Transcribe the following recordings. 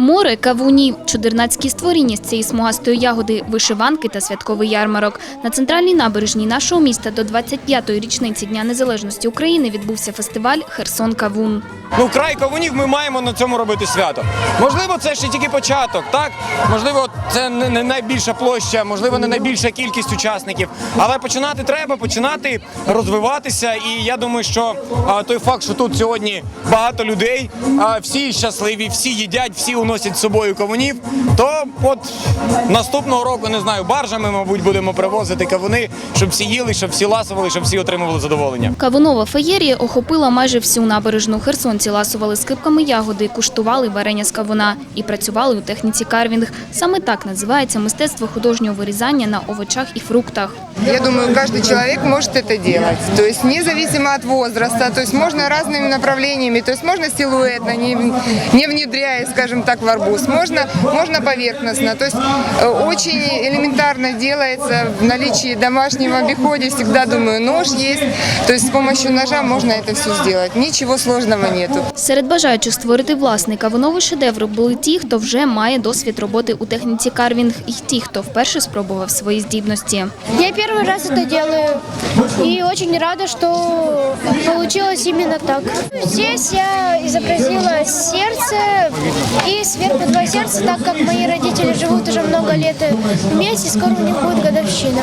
Море, кавуні, чудернацькі створіння з цієї смугастої ягоди, вишиванки та святковий ярмарок. На центральній набережній нашого міста до 25-ї річниці Дня Незалежності України відбувся фестиваль Херсон Кавун. Ну, край кавунів ми маємо на цьому робити свято. Можливо, це ще тільки початок, так? Можливо, це не найбільша площа, можливо, не найбільша кількість учасників. Але починати треба, починати розвиватися. І я думаю, що той факт, що тут сьогодні багато людей, а, всі щасливі, всі їдять, всі уносять з собою кавунів, то от наступного року, не знаю, баржами, мабуть, будемо привозити кавуни, щоб всі їли, щоб всі ласували, щоб всі отримували задоволення. Кавунова феєрія охопила майже всю набережну. Херсонці ласували скипками ягоди, куштували варення з кавуна і працювали у техніці карвінг. Саме так називається мистецтво художнього вирізання на овочах і фруктах. Я думаю, каждый человек может это делать. То есть независимо от возраста, то есть можно разными направлениями, то есть можно силуэтно, не, не внедряя, скажем так, в арбуз, можно, можно поверхностно. То есть э, очень элементарно делается в наличии домашнего обиходе, всегда думаю, нож есть, то есть с помощью ножа можно это все сделать. Ничего сложного нету. Серед бажаючих створити власний кавуновий шедевр були ті, хто вже має досвід роботи у техніці карвінг, і ті, хто вперше спробував свої здібності. Я первый раз это делаю и очень рада, что получилось именно так. Здесь я изобразила сердце и сверху два сердца, так как мои родители живут уже много лет вместе, скоро у них будет годовщина,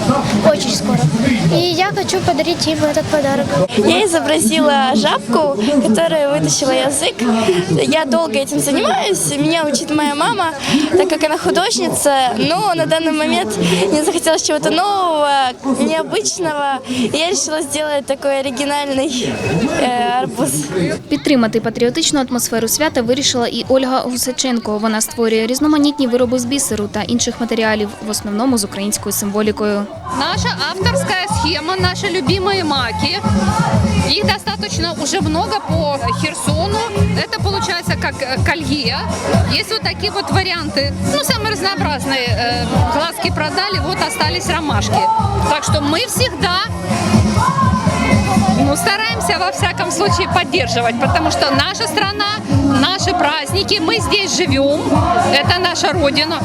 очень скоро. И я хочу подарить им этот подарок. Я изобразила жабку, которая вытащила язык. Я долго этим занимаюсь. Меня учит моя мама, так как она художница. Но на данный момент мне захотелось чего-то нового, необычного. И я решила сделать такой оригинальный э, арбуз. Підтримати патріотичну атмосферу свята вирішила і Ольга Гусаченко. Вона створює різноманітні вироби з бісеру та інших матеріалів, в основному з українською символікою. Наша авторская схема, наши любимые маки. Их достаточно уже много по Херсону. Это получается как э, колье. Есть вот такие вот варианты. Ну, самые разнообразные. Э, Глазки продали, вот остались ромашки. Так что мы всегда ну, стараемся во всяком случае поддерживать, потому что наша страна, наши праздники, мы здесь живем, это наша родина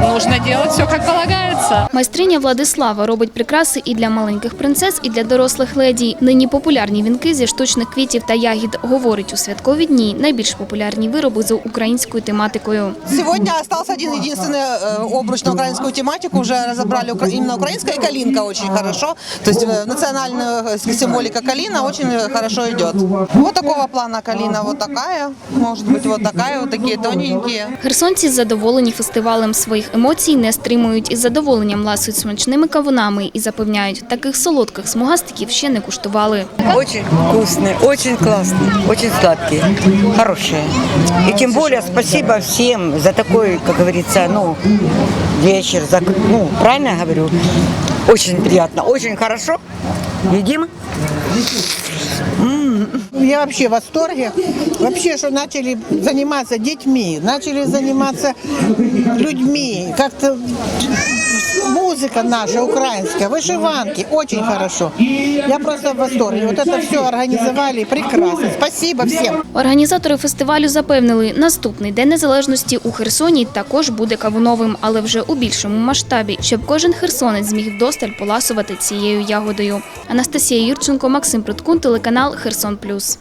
Нужно делать все как полагается. Майстриня Владислава робить прикраси і для маленьких принцес, і для дорослих леді. Нині популярні вінки зі штучних квітів та ягід. Говорить, у святкові дні найбільш популярні вироби з українською тематикою. Сегодня остался один единственный э, обруч на украинскую тематику. Уже разобрали укра- именно украинская калинка очень хорошо. То есть э, национальная э, символика калина очень э, хорошо идет. Вот такого плана калина вот такая. Может быть вот такая, вот такие тоненькие. Херсонці задоволені фестивалем своїх емоцій, не стримують із задоволенням ласують смачними кавунами і запевняють, таких солодких смугастиків ще не куштували. Очень вкусные, очень классные, очень сладкие, хорошие. И тем более спасибо всем за такой, как говорится, ну, вечер. За, ну, правильно я говорю? Очень приятно, очень хорошо. Едим? Я вообще в восторге. Вообще, что начали заниматься детьми, начали заниматься людьми. Как-то музыка наша украинская, вышиванки, очень хорошо. Я просто в восторге. Вот это все организовали прекрасно. Спасибо всем. Організатори фестивалю запевнили, наступний день незалежності у Херсоні також буде кавуновим, але вже у більшому масштабі, щоб кожен херсонець зміг вдосталь поласувати цією ягодою. Анастасія Юрченко, Максим Приткун, телеканал Херсон Плюс.